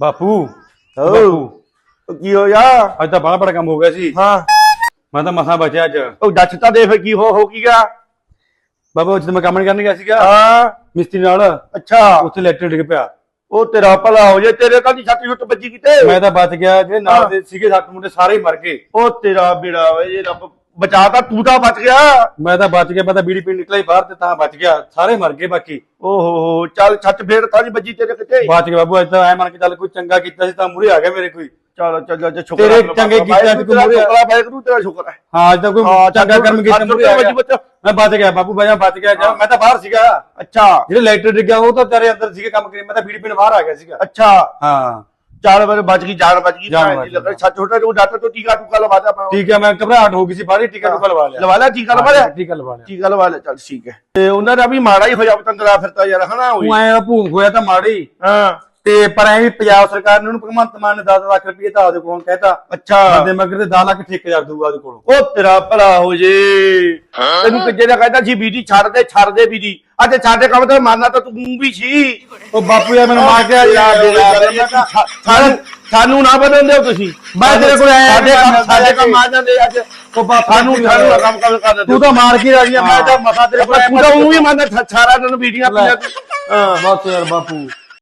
ਬਾਪੂ ਓ ਬਾਪੂ। ਕੀ ਹੋਇਆ ਅੱਜ ਤਾਂ ਬੜਾ ਬੜਾ ਕੰਮ ਹੋ ਗਿਆ ਸੀ। ਹਾਂ। ਮੈਂ ਤਾਂ ਮਸਾਂ ਬਚਿਆ ਅੱਜ। ਉਹ ਦੱਸ ਤਾਂ ਦੇ ਫਿਰ ਕੀ ਹੋ ਹੋ ਕੀ ਗਿਆ? ਬਾਬਾ ਉੱਥੇ ਮੈਂ ਕੰਮ ਨਹੀਂ ਕਰਨ ਗਿਆ ਸੀਗਾ ਹਾਂ। ਮਿਸਤਰੀ ਨਾਲ ਅੱਛਾ। ਉੱਥੇ ਲੈਟਰ ਡਿੱਗ ਪਿਆ। ਉਹ ਤੇਰਾ ਭਲਾ ਹੋ ਜੇ ਤੇਰੇ ਨਹੀਂ ਛੱਤ ਛੁੱਟ ਬੱਜੀ ਕਿਤੇ। ਮੈਂ ਤਾਂ ਬਚ ਗਿਆ ਜਿਹੜੇ ਨਾਲ। ਦੇ ਸੀਗੇ ਸੱਤ ਮੁੰਡੇ ਸਾਰੇ ਹੀ ਮਰ ਗਏ। ਉਹ ਤੇਰਾ ਬੇੜਾ ਓਏ ਇਹ ਰੱਬ ਬਚਾ ਤਾਂ ਤੂੰ ਤਾਂ ਬਚ ਗਿਆ। ਮੈਂ ਤਾਂ ਬਚ ਗਿਆ ਮੈਂ ਤਾਂ ਬੀੜੀ ਪੀ ਨਿਕਲਿਆ ਹੀ ਬਾਹਰ ਤੇ ਤਾਂ ਬਚ ਗਿਆ। ਸਾਰੇ ਮਰ ਗਏ ਬਾਕੀ। ਓਹੋ ਹੋ ਚੱਲ ਛੱਤ ਫੇਰ ਤਾਂ ਨਹੀਂ ਬੱਜੀ ਤੇਰੇ ਕਿਤੇ। ਬਚ ਗਿਆ ਬਾਬੂ ਅੱਜ ਤਾਂ ਐ ਮੰਨ ਕੇ ਚੱਲ ਕੋਈ ਚੰਗਾ ਕੀਤਾ ਸੀ ਤਾਂ ਮੂਰੇ ਆ ਗਿਆ ਮੇਰੇ ਕੋਈ। ਚੱਲ ਚੱਲ ਚੱਲ ਸ਼ੁਕਰ ਤੇਰੇ ਚੰਗੇ ਕੀਤੇ ਤੇਰਾ ਕੋਈ ਸ਼ੁਕਰ ਹੈ ਵਾਹਿਗੁਰੂ ਤੇਰਾ ਸ਼ੁਕਰ ਹੈ ਹਾਂ ਅੱਜ ਤਾਂ ਕੋਈ ਚੰਗਾ ਕਰਮ ਕੀਤਾ ਮੂਰੇ ਆ ਗਿਆ। ਮੈਂ ਬਚ ਗਿਆ ਬਾਪੂ ਬਾਜਾ ਬਚ ਗਿਆ। ਜਾ ਮੈਂ ਤਾਂ ਬਾਹਰ ਸੀਗਾ। ਅੱਛਾ। ਜਿਹੜੇ ਲੈਟਰ ਡਿੱਗਿਆ ਉਹ ਤਾਂ ਤੇਰੇ ਅੰਦਰ ਸੀਗੇ ਕੰਮ ਕਰੀ ਮੈਂ ਤਾਂ ਬੀੜੀ ਪੀਣ ਬਾਹਰ ਆ ਗਿਆ ਸੀਗਾ। ਅੱਛਾ। ਹਾਂ। ਜਾਨ ਬਚ ਗਈ ਜਾਨ ਜਾਨ ਬਚ ਗਈ। ਲੱਗਾ ਛੱਤ ਛੋਟਾ ਜੋ ਡਾਕਟਰ ਤੋਂ ਟੀਕਾ ਟੂਕਾ ਲਵਾ ਦਿਆ ਮੈਂ ਠੀਕ ਹੈ ਮੈਂ ਘਬਰਾਹਟ ਹੋ ਗਈ ਸੀ ਬਾਹਰ ਹੀ। ਟਿਕਟ ਟੁਕਾ ਲਵਾ ਲਿਆ। ਲਵਾ ਲਿਆ ਟੀਕਾ ਲਵਾ ਲਿਆ? ਟੀਕਾ ਲਵਾ ਲਿਆ। ਟੀਕਾ ਲਵਾ ਲਿਆ ਚੱਲ ਠੀਕ ਹੈ। ਤੇ ਉਹਨਾਂ ਦਾ ਵੀ ਮਾੜਾ ਹੀ ਹੋ ਜਾ ਪਤੰਦਰਾ ਫਿਰਤਾ ਯਾਰ ਹਨਾ ਹੋਈ ਐ ਭੂਖ ਹੋਇਆ ਤਾਂ ਮਾੜੀ ਹਾਂ। ਤੇ ਪਰ ਐ ਵੀ ਪੰਜਾਬ ਸਰਕਾਰ ਨੇ ਉਹਨੂੰ ਭਗਵੰਤ ਮਾਨ ਨੇ 10 ਲੱਖ ਰੁਪਏ ਤਾਂ ਉਹਦੇ ਕੋਲੋਂ ਕਹਿਤਾ। ਅੱਛਾ। ਬੰਦੇ ਮਗਰ ਤੇ 10 ਲੱਖ ਠੇਕੇਦਾਰ ਦੂਗਾ ਉਹਦੇ ਕੋਲੋਂ। ਉਹ ਤੇਰਾ ਭਲਾ ਹੋ ਜੇ। ਤੈਨੂੰ ਕਿੱਜੇ ਦਾ ਕਹਿੰਦਾ ਸੀ ਬੀਜੀ ਛੱਡ ਦੇ ਛੱਡ ਦੇ ਬੀਜੀ। ਅੱਜ ਸਾਡੇ ਕੰਮ ਤੇ ਮਾਰਨਾ ਤਾਂ ਤੂੰ ਵੀ ਸੀ। ਉਹ ਬਾਪੂ ਯਾਰ ਮੈਨੂੰ ਮਾਰ ਕੇ ਯਾਰ ਦੇ ਯਾਰ ਸਾਨੂੰ ਨਾ ਬਦਲਣ ਦਿਓ ਤੁਸੀਂ। ਮੈਂ ਤੇਰੇ ਕੋਲ ਆਇਆ ਸਾਡੇ ਕੰਮ ਸਾਡੇ ਕੰਮ ਆ ਜਾਂਦੇ ਅੱਜ। ਉਹ ਬਾਪੂ ਸਾਨੂੰ ਸਾਨੂੰ ਕੰਮ ਕਰ ਕਰ ਦਿੰਦੇ ਤੂੰ ਤਾਂ ਮਾਰ ਕੇ ਰਾਜੀ ਆ, ਮੈਂ ਤਾਂ ਮਸਾ ਤੇਰੇ ਕੋਲ ਤੂੰ ਤਾਂ ਉਹ ਵੀ ਮੰਨਦਾ ਸਾਰਾ ਦਿਨ ਬੀੜੀਆਂ ਪੀਂਦਾ ਤੂੰ। ਹਾਂ ਬਸ ਯਾਰ ਬਾਪੂ।